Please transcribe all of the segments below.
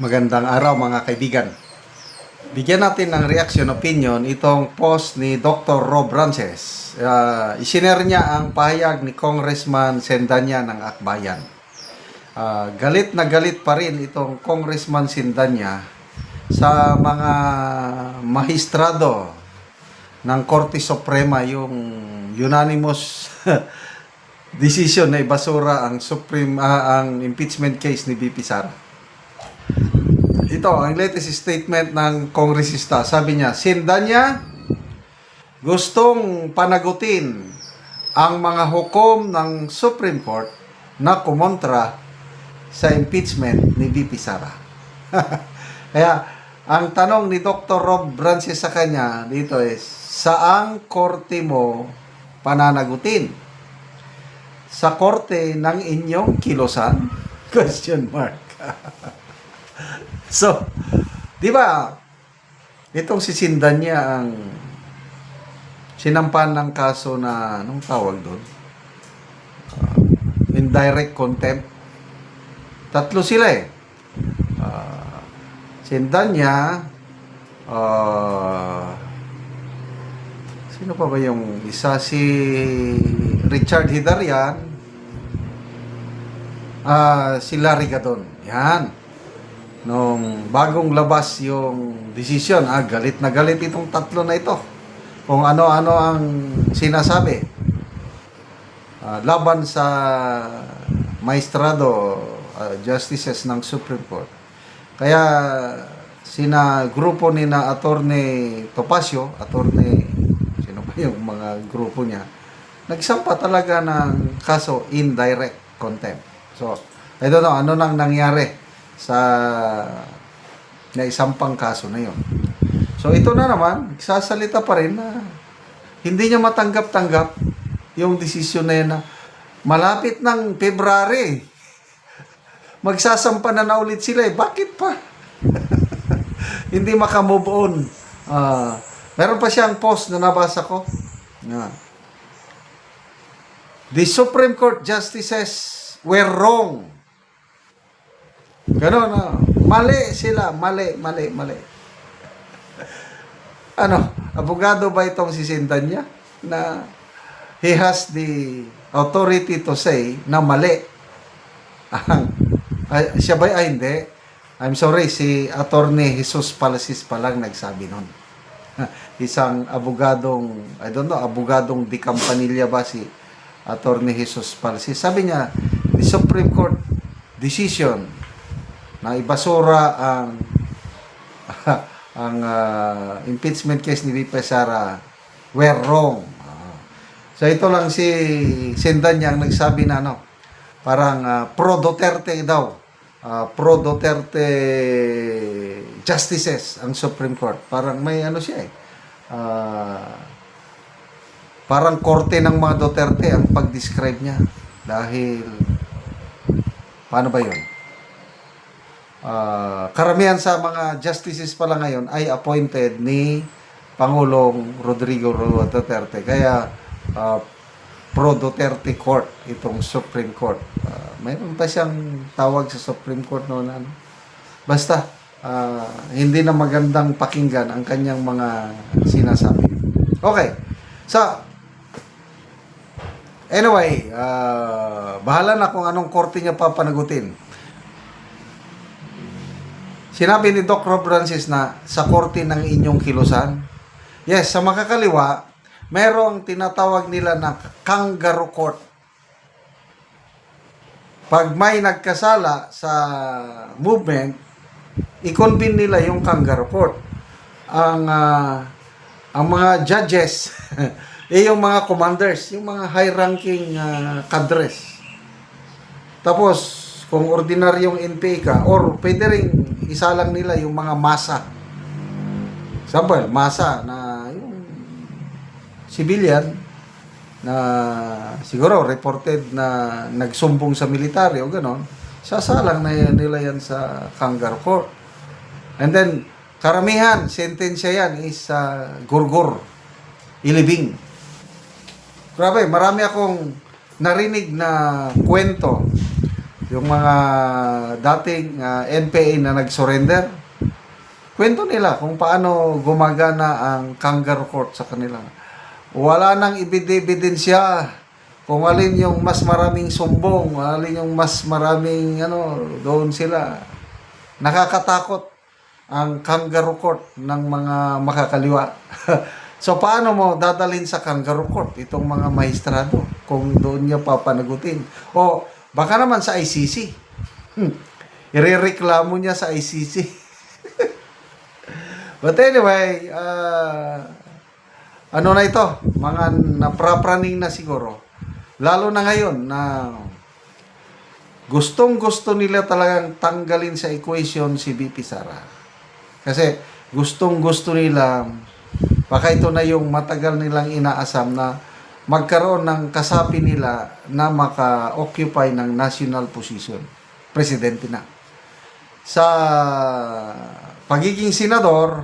Magandang araw mga kaibigan. Bigyan natin ng reaction opinion itong post ni Dr. Rob Rances. Uh, isinare niya ang pahayag ni Congressman Sendanya ng Akbayan. Ah, galit na galit pa rin itong Congressman Sendanya sa mga mahistrado ng Korte Suprema yung unanimous decision na ibasura ang Supreme ah, ang impeachment case ni BP Sara. Ito, ang latest statement ng kongresista. Sabi niya, Sindanya gustong panagutin ang mga hukom ng Supreme Court na kumontra sa impeachment ni VP Sara. Kaya, ang tanong ni Dr. Rob Brances sa kanya dito is, saang korte mo pananagutin? Sa korte ng inyong kilosan? Question mark. So, di ba, itong si Sindan niya ang sinampan ng kaso na, anong tawag doon? Uh, indirect contempt. Tatlo sila eh. Uh, Sindan niya, uh, sino pa ba yung isa? Si Richard Hidarian, ah si Larry Gadon. Yan nung bagong labas yung decision, ah, galit na galit itong tatlo na ito. Kung ano-ano ang sinasabi. Ah, laban sa maestrado ah, justices ng Supreme Court. Kaya sina grupo ni na Attorney Topacio, Attorney sino ba yung mga grupo niya, nagsampa talaga ng kaso indirect contempt. So, I don't know, ano nang nangyari sa na isang pang kaso na yon. So ito na naman, sasalita pa rin na hindi niya matanggap-tanggap yung desisyon na yan na malapit ng February. Magsasampa na na ulit sila eh. Bakit pa? hindi makamove on. Ah, meron pa siyang post na nabasa ko. Na, The Supreme Court justices were wrong Ganon, ah. mali sila, mali, mali, mali. Ano, abogado ba itong si Sintanya? Na he has the authority to say na mali. Ay, siya ba? Ay, hindi. I'm sorry, si Attorney Jesus Palacis pa lang nagsabi nun. Isang abogadong, I don't know, abogadong di Campanilla ba si Attorney Jesus Palacis. Sabi niya, the Supreme Court decision na ibasura ang ang ah, impeachment case ni VP Sara were wrong. Ah. so ito lang si Sendan ang nagsabi na ano, parang ah, pro Duterte daw. Ah, pro Duterte justices ang Supreme Court. Parang may ano siya eh. Ah, parang korte ng mga Duterte ang pag-describe niya dahil paano ba 'yon? Ah, karamihan sa mga justices pala ngayon ay appointed ni Pangulong Rodrigo Roa Duterte. Kaya ah, pro Duterte Court itong Supreme Court. Ah, mayroon pa siyang tawag sa Supreme Court noon ano. Basta ah, hindi na magandang pakinggan ang kanyang mga sinasabi. Okay. So Anyway, ah, bahala na kung anong korte niya papanagutin. Sinabi ni Rob Francis na sa korte ng inyong kilusan. Yes, sa makakaliwa, merong tinatawag nila na kangaroo court. Pag may nagkasala sa movement, i-convene nila yung kangaroo court. Ang ah, ang mga judges, eh yung mga commanders, yung mga high-ranking ah, cadres. Tapos, kung ordinaryong NPA ka, or pwede rin isa lang nila yung mga masa. Example, masa na yung civilian na siguro reported na nagsumbong sa military o ganon, sasalang na yan, nila yan sa kangaroo court. And then, karamihan, sentensya yan is sa gurgur, ilibing. Grabe, marami akong narinig na kwento yung mga dating ah, NPA na nag-surrender, kwento nila kung paano gumagana ang kangaroo court sa kanila. Wala nang ebidensya kung alin yung mas maraming sumbong, alin yung mas maraming ano, doon sila. Nakakatakot ang kangaroo court ng mga makakaliwa. so paano mo dadalhin sa kangaroo court itong mga maestrado kung doon niya papanagutin? O baka naman sa ICC. Hmm. Irereklamo niya sa ICC. But anyway, ah, ano na ito? Mga naprapraning na siguro. Lalo na ngayon na gustong gusto nila talagang tanggalin sa equation si BP Sara. Kasi gustong gusto nila, baka ito na yung matagal nilang inaasam na magkaroon ng kasapi nila na maka-occupy ng national position. Presidente na. Sa pagiging senador,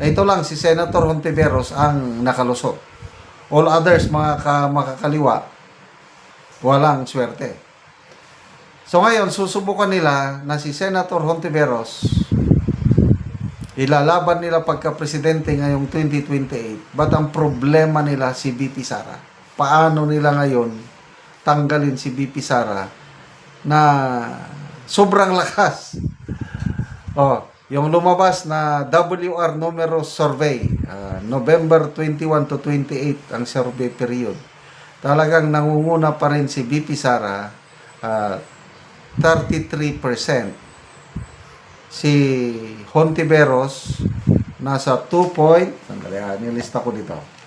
ito lang si Senator Hontiveros ang nakalusot. All others, mga ka, makakaliwa, walang swerte. So ngayon, susubukan nila na si Senator Hontiveros, ilalaban nila pagka-presidente ngayong 2028. But ang problema nila si BP Sara. Paano nila ngayon tanggalin si BP Sara na sobrang lakas. Oh, yung lumabas na WR numero survey, ah, November 21 to 28 ang survey period. Talagang nangunguna pa rin si BP Sara, ah, 33%. Si Hontiveros, nasa 2 point, sandali ah, nilista ko dito.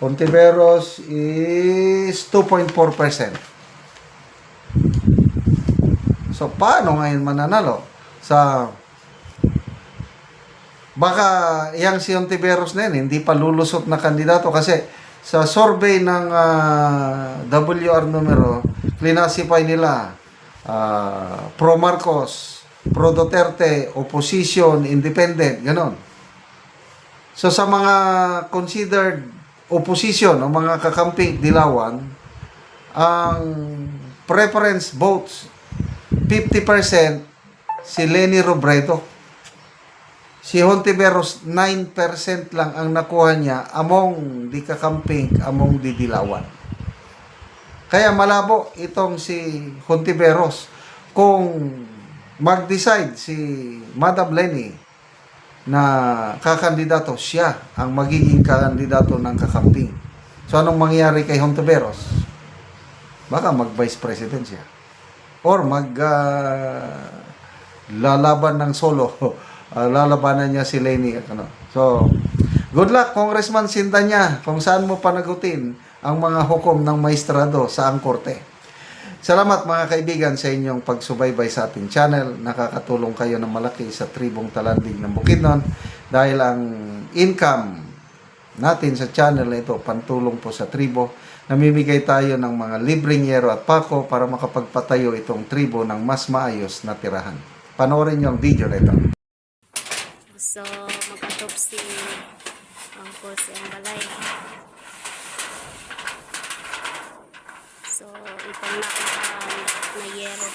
Hontiveros is 2.4%. So, paano ngayon mananalo? Sa baka yang si Ontiveros na yan, hindi pa lulusot na kandidato kasi sa survey ng ah, WR numero, classify nila ah, pro Marcos, pro Duterte, opposition, independent, ganon. So sa mga considered opposition o mga kakamping dilawan, ang preference votes 50% si Lenny Robredo. Si Hontiveros 9% lang ang nakuha niya among di kakamping, among di dilawan. Kaya malabo itong si Hontiveros kung mag-decide si Madam Lenny na kakandidato siya ang magiging kandidato ng kakamping. So anong mangyayari kay Hontiveros? Baka mag-vice president siya. Or mag ah, lalaban ng solo. Ah, lalabanan niya si Lenny. Ano. So, good luck, Congressman Sintanya, kung saan mo panagutin ang mga hukom ng maestrado sa ang korte. Salamat mga kaibigan sa inyong pagsubaybay sa ating channel. Nakakatulong kayo ng malaki sa tribong talandig ng Bukidnon dahil ang income natin sa channel na ito, pantulong po sa tribo. Namimigay tayo ng mga libreng yero at pako para makapagpatayo itong tribo ng mas maayos na tirahan. Panoorin niyo ang video na ito. So, mag-autopsy ang po si ang balay. So, itong nakuhaan na yero.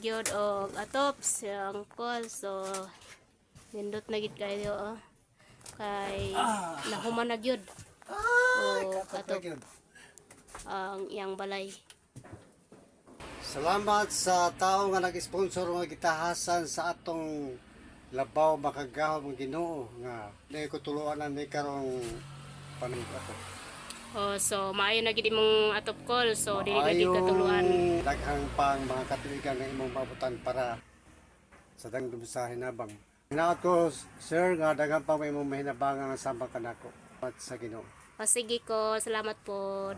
Gyud og atop siyang call so nindot na gid kayo oh. Kay nahuman na gyud. Og atop ang iyang balay. Salamat sa tao nga nag-sponsor nga gitahasan sa atong labaw makagahom Ginoo nga dahil ko tuluan na ni karong panahon ato. Oh, so maayo na gid imong atop call so dili na gid katuluan. daghang pang mga katuligan nga imong mabutan para sa dangdum sa hinabang. Hinaot ko, sir, nga daghang pang may imong mahinabangan nga sambang kanako at sa Ginoo. O sige ko, salamat pod.